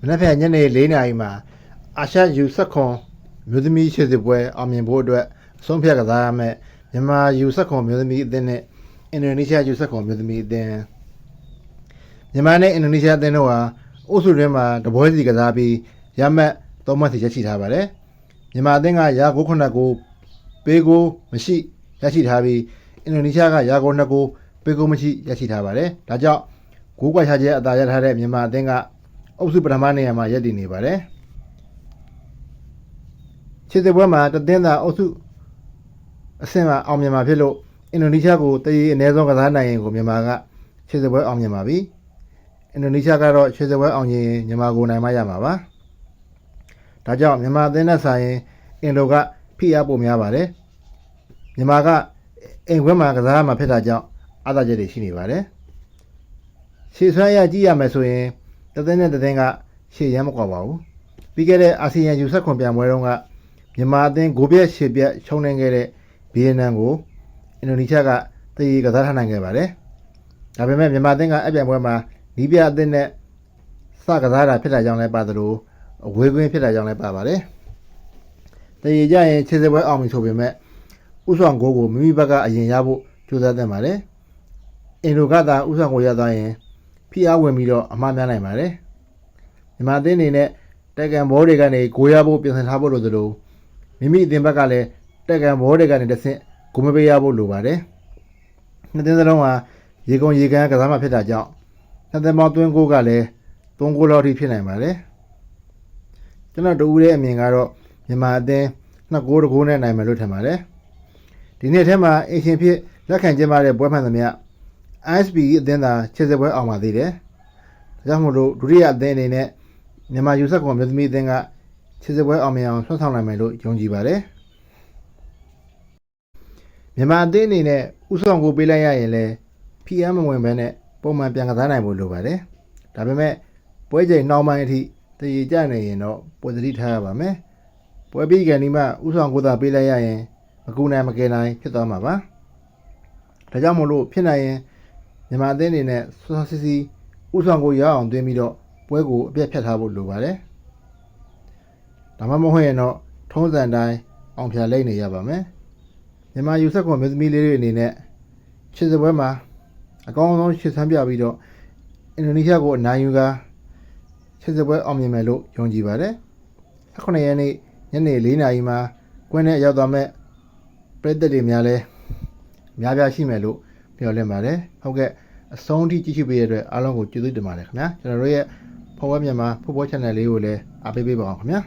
မနက်ဖြန်ညနေ၄နာရီမှာအာရှယူဆက်ခွန်မြို့သမီးခြေစစ်ပွဲအောင်မြင်ဖို့အတွက်အဆုံးဖြတ်ကစားရမယ်မြန်မာယူဆက်ခွန်မြို့သမီးအသင်းနဲ့အင်ဒိုနီးရှားယူဆက်ခွန်မြို့သမီးအသင်းမြန်မာနဲ့အင်ဒိုနီးရှားအသင်းတို့ဟာအုပ်စုတွင်းမှာတပွဲစီကစားပြီးရမတ်သုံးမှတ်စီရရှိထားပါတယ်မြန်မာအသင်းကရာ9ခု9ကိုပေးကိုမရှိရရှိထားပြီးအင်ဒိုနီးရှားကရာ9 2ကိုပေးကိုမရှိရရှိထားပါတယ်ဒါကြောင့်ဂိုးကွက်ချချက်အသာရထားတဲ့မြန်မာအသင်းက အုပ်စုပထမနေရာမှာရပ်တည်နေပါတယ်ခြေစစ်ပွဲမှာတသင်းသာအုပ်စုအဆင့်မှာအောင်မြင်မှာဖြစ်လို့အင်ဒိုနီးရှားကိုတည်ရည်အနည်းဆုံးကစားနိုင်ရင်ကိုမြန်မာကခြေစစ်ပွဲအောင်မြင်ပါပြီအင်ဒိုနီးရှားကတော့ခြေစစ်ပွဲအောင်ရင်မြန်မာကိုနိုင်မရမှာပါဒါကြောင့်မြန်မာအသင်းနဲ့ဆိုင်ရင်အင်ဒိုကဖိအားပိုများပါတယ်မြန်မာကအိမ်ခွဲမှာကစားရမှာဖြစ်တာကြောင့်အားသာချက်တွေရှိနေပါတယ်ရှေ့ဆွမ်းရကြည့်ရမယ်ဆိုရင် တသင်းနဲ့တသင်းကရှေ့ရမ်းမကွာပါဘူးပြီးခဲ့တဲ့အာဆီယံယူဆက်ခွန်ပြန်ပွဲတုန်းကမြန်မာအသင်းဂိုးပြက်ရှေ့ပြက်ချုံနေခဲ့တဲ့ဗီယက်နမ်ကိုအင်ဒိုနီးရှားကတည်ရည်ကစားထားနိုင်ခဲ့ပါတယ်ဒါပေမဲ့မြန်မာအသင်းကအပြန်ပွဲမှာနီးပြအသင်းနဲ့စကစားတာဖြစ်တာကြောင့်လည်းပါသလိုအဝေးကွင်းဖြစ်တာကြောင့်လည်းပါပါတယ်တည်ရည်ကြရင်ခြေစပွဲအောင်ပြီဆိုပေမဲ့ဥဆောင်ဂိုးကိုမိမိဘက်ကအရင်ရဖို့ကြိုးစားသင့်ပါတယ်အင်ဒိုကသာဥဆောင်ကိုရသွားရင် ဖိအားဝင်ပြီးတော့အမှားများနိုင်ပါတယ်မြန်မာအသင်းအနေနဲ့တက်ကန်ဘောတွေကနေဂိုးရဖို့ပြင်ဆင်ထားဖို့လိုသလိုမိမိအသင်းဘက်ကလည်းတက်ကန်ဘောတွေကနေတစ်ဆင့်ဂိုးမပေးရဖို့လိုပါတယ်နှစ်သင်းစလုံးဟာရေကုန်ရေကန်ကစားမှဖြစ်တာကြောင့်နှစ်သင်းပေါင်းသွင်းဂိုးကလည်း၃ဂိုးလောက်ထိဖြစ်နိုင်ပါတယ်ကျွန်တော်တူဦးရဲ့အမြင်ကတော့မြန်မာအသင်းနှစ်ဂိုးတစ်ဂိုးနဲ့နိုင်မယ်လို့ထင်ပါတယ်ဒီနေ့ထဲမှာအရှင်ဖြစ်လက်ခံကျင်းပတဲ့ပွဲမှန်သမျှ ISP အသင်းသာခြေစပွဲအောင်ပါသေးတယ်။ဒါကြောင့်မို့လို့ဒုတိယအသင်းအနေနဲ့မြန်မာယူဆက်ကွန်မြို့သမီးအသင်းကခြေစပွဲအောင်မြင်အောင်ဆွမ်းဆောင်နိုင်မယ်လို့ယုံကြည်ပါတယ်။မြန်မာအသင်းအနေနဲ့ဥဆောင်ကိုပေးလိုက်ရရင်လည်းဖီအားမဝင်ဘဲနဲ့ပုံမှန်ပြန်ကစားနိုင်ဖို့လိုပါတယ်။ဒါပေမဲ့ပွဲချိန်နှောင်းပိုင်းအထိတည်ကြနေရင်တော့ပွဲသတိထားရပါမယ်။ပွဲပြီးကန်ဒီမှဥဆောင်ကိုသာပေးလိုက်ရရင်မကူနိုင်မကယ်နိုင်ဖြစ်သွားမှာပါ။ဒါကြောင့်မို့လို့ဖြစ်နိုင်ရင် မြန်မာအသင်းအနေနဲ့စောစောစီးစီးဥဆောင်ကိုရအောင်သွင်းပြီးတော့ပွဲကိုအပြတ်ဖြတ်ထားဖို့လိုပါတယ်။ဒါမှမဟုတ်ရင်တော့ထုံးစံတိုင်းအောင်ဖြာလိမ့်နေရပါမယ်။မြန်မာယူဆက်ကွန်မင်းသမီးလေးတွေအနေနဲ့ခြေစပွဲမှာအကောင်းဆုံးရှေ့ဆန်းပြပြီးတော့အင်ဒိုနီးရှားကိုအနိုင်ယူကာခြေစပွဲအောင်မြင်မယ်လို့ယုံကြည်ပါတယ်။18ရက်နေ့ညနေ4နာရီမှာကွင်းထဲရောက်သွားမဲ့ပြည်သက်တွေများလဲအများပြားရှိမယ်လို့ ပြောလင့်ပါတယ်ဟုတ်ကဲ့အဆုံးထိကြည့်ရှုပေးရတဲ့အတွက်အားလုံးကိုကျေးဇူးတင်ပါတယ်ခင်ဗျာကျွန်တော်တို့ရဲ့ Forward မြန်မာ Football Channel လေးကိုလည်းအားပေးပေးပါအောင်ခင်ဗျာ